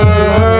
Música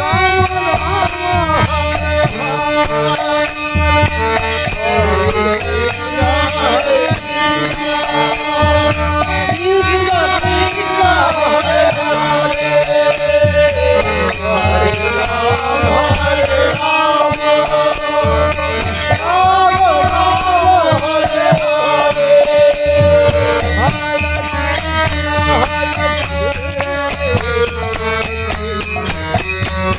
Ram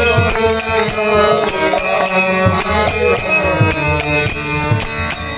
Thank you.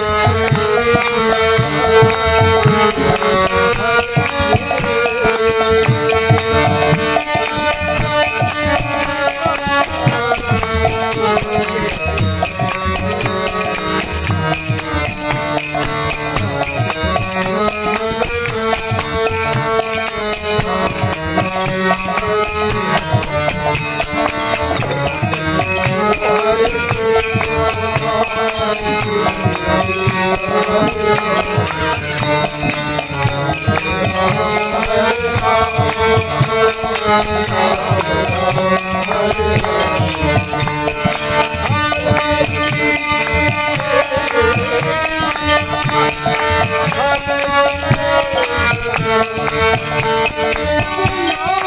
Oh,